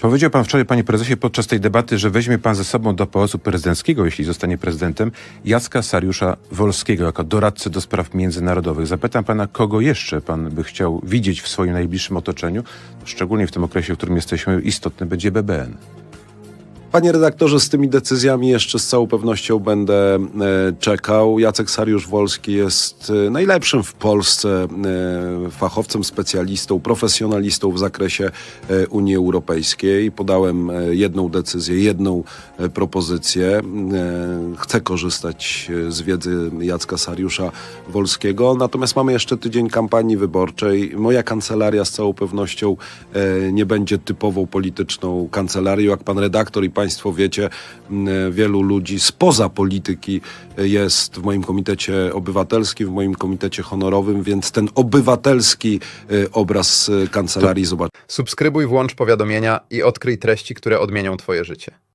Powiedział pan wczoraj, panie prezesie, podczas tej debaty, że weźmie pan ze sobą do Pałacu Prezydenckiego, jeśli zostanie prezydentem, Jacka Sariusza Wolskiego jako doradcę do spraw międzynarodowych. Zapytam pana, kogo jeszcze pan by chciał widzieć w swoim najbliższym otoczeniu, szczególnie w tym okresie, w którym jesteśmy, istotny będzie BBN. Panie redaktorze, z tymi decyzjami jeszcze z całą pewnością będę e, czekał. Jacek Sariusz-Wolski jest e, najlepszym w Polsce e, fachowcem, specjalistą, profesjonalistą w zakresie Unii Europejskiej. Podałem jedną decyzję, jedną propozycję. Chcę korzystać z wiedzy Jacka Sariusza-Wolskiego. Natomiast mamy jeszcze tydzień kampanii wyborczej. Moja kancelaria z całą pewnością nie będzie typową polityczną kancelarią. Jak pan redaktor i państwo wiecie, wielu ludzi spoza polityki jest w moim komitecie obywatelskim, w moim komitecie honorowym, więc ten obywatelski e, obraz e, kancelarii zobaczy. Subskrybuj, włącz powiadomienia i odkryj treści, które odmienią Twoje życie.